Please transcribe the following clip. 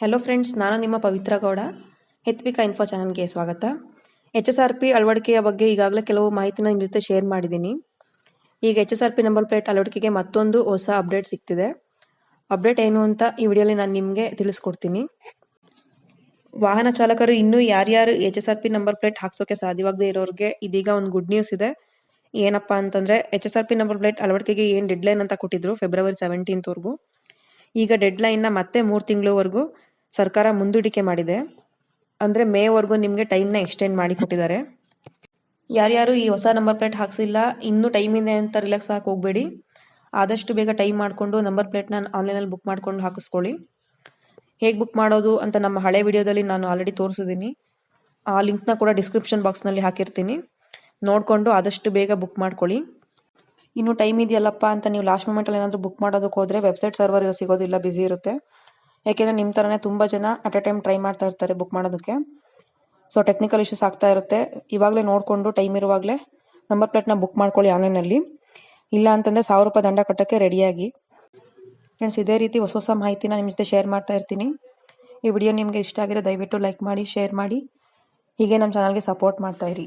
Hello friends ನಾನು ನಿಮ್ಮ Pavithra Gowda. ಹೆತ್ವಿಕಾ info ಚಾನಲ್ಗೆ ಸ್ವಾಗತ. ಎಚ್ ಎಸ್ ಆರ್ ಪಿ ಅಳವಡಿಕೆಯ ಬಗ್ಗೆ ಈಗಾಗಲೇ ಕೆಲವು ಮಾಹಿತಿನ ನಿಮ್ಮ ಜೊತೆ ಶೇರ್ ಮಾಡಿದ್ದೀನಿ. ಈಗ H S R P number plate ಅಳವಡಿಕೆಗೆ ಮತ್ತೊಂದು ಹೊಸ ಅಪ್ಡೇಟ್ ಸಿಗ್ತಿದೆ ಅಪ್ಡೇಟ್ ಏನು ಅಂತ ಈ ವಿಡಿಯೋಲಿ ನಾನು ನಿಮಗೆ ತಿಳಿಸ್ಕೊಡ್ತೀನಿ. ವಾಹನ ಚಾಲಕರು ಇನ್ನೂ ಯಾರ್ಯಾರು H S R P number plate ಹಾಕ್ಸೋಕೆ ಸಾಧ್ಯವಾಗದೆ ಇರೋರಿಗೆ ಇದೀಗ ಒಂದು ಗುಡ್ ನ್ಯೂಸ್ ಇದೆ. ಏನಪ್ಪಾ ಅಂತಂದ್ರೆ H S R P number plate ಅಳವಡಿಕೆಗೆ ಏನು ಡೆಡ್ಲೈನ್ ಅಂತ ಕೊಟ್ಟಿದ್ರು ಫೆಬ್ರವರಿ ಸೆವೆಂಟೀನ್ತ್ವರೆಗೂ ಈಗ ಡೆಡ್ಲೈನ್ನ ಮತ್ತೆ ಮೂರು ತಿಂಗಳವರೆಗೂ ಸರ್ಕಾರ ಮುಂದೂಡಿಕೆ ಮಾಡಿದೆ. ಅಂದರೆ ಮೇವರೆಗೂ ನಿಮಗೆ ಟೈಮ್ನ ಎಕ್ಸ್ಟೆಂಡ್ ಮಾಡಿ ಕೊಟ್ಟಿದ್ದಾರೆ. ಯಾರ್ಯಾರು ಈ ಹೊಸ ನಂಬರ್ ಪ್ಲೇಟ್ ಹಾಕ್ಸಿಲ್ಲ, ಇನ್ನೂ ಟೈಮ್ ಇದೆ ಅಂತ ರಿಲ್ಯಾಕ್ಸ್ ಹಾಕಿ ಹೋಗಬೇಡಿ. ಆದಷ್ಟು ಬೇಗ ಟೈಮ್ ಮಾಡಿಕೊಂಡು ನಂಬರ್ ಪ್ಲೇಟ್ನ ಆನ್ಲೈನಲ್ಲಿ ಬುಕ್ ಮಾಡ್ಕೊಂಡು ಹಾಕಿಸ್ಕೊಳ್ಳಿ. ಹೇಗೆ ಬುಕ್ ಮಾಡೋದು ಅಂತ ನಮ್ಮ ಹಳೆ ವಿಡಿಯೋದಲ್ಲಿ ನಾನು ಆಲ್ರೆಡಿ ತೋರಿಸಿದ್ದೀನಿ. ಆ ಲಿಂಕ್ನ ಕೂಡ ಡಿಸ್ಕ್ರಿಪ್ಷನ್ ಬಾಕ್ಸ್ನಲ್ಲಿ ಹಾಕಿರ್ತೀನಿ. ನೋಡಿಕೊಂಡು ಆದಷ್ಟು ಬೇಗ ಬುಕ್ ಮಾಡ್ಕೊಳ್ಳಿ. ಇನ್ನು ಟೈಮ್ ಇದೆಯಲ್ಲಪ್ಪ ಅಂತ ನೀವು ಲಾಸ್ಟ್ ಮೂಮೆಂಟಲ್ಲಿ ಏನಾದರೂ ಬುಕ್ ಮಾಡೋದಕ್ಕೆ ಹೋದರೆ ವೆಬ್ಸೈಟ್ ಸರ್ವರ್ ಸಿಗೋದಿಲ್ಲ ಬ್ಯುಸಿ ಇರುತ್ತೆ. ಯಾಕೆಂದರೆ ನಿಮ್ಮ ಥರನೇ ತುಂಬ ಜನ ಅಟ್ ಎ ಟೈಮ್ ಟ್ರೈ ಮಾಡ್ತಾ ಇರ್ತಾರೆ ಬುಕ್ ಮಾಡೋದಕ್ಕೆ. ಸೊ ಟೆಕ್ನಿಕಲ್ ಇಶ್ಯೂಸ್ ಆಗ್ತಾ ಇರುತ್ತೆ. ಇವಾಗಲೇ ನೋಡಿಕೊಂಡು ಟೈಮ್ ಇರುವಾಗಲೇ ನಂಬರ್ ಪ್ಲೇಟ್ನ ಬುಕ್ ಮಾಡ್ಕೊಳ್ಳಿ ಆನ್ಲೈನಲ್ಲಿ ಇಲ್ಲ ಅಂತಂದರೆ ಸಾವಿರ ರೂಪಾಯಿ ದಂಡ ಕಟ್ಟೋಕ್ಕೆ ರೆಡಿಯಾಗಿ ಫ್ರೆಂಡ್ಸ್ ಇದೇ ರೀತಿ ಹೊಸ ಹೊಸ ಮಾಹಿತಿನ ನಿಮ್ಮ ಜೊತೆ ಶೇರ್ ಮಾಡ್ತಾ ಇರ್ತೀನಿ. ಈ ವಿಡಿಯೋ ನಿಮಗೆ ಇಷ್ಟ ಆಗಿರೋ ದಯವಿಟ್ಟು ಲೈಕ್ ಮಾಡಿ ಶೇರ್ ಮಾಡಿ. ಹೀಗೆ ನಮ್ಮ ಚಾನಲ್ಗೆ ಸಪೋರ್ಟ್ ಮಾಡ್ತಾ ಇರಿ.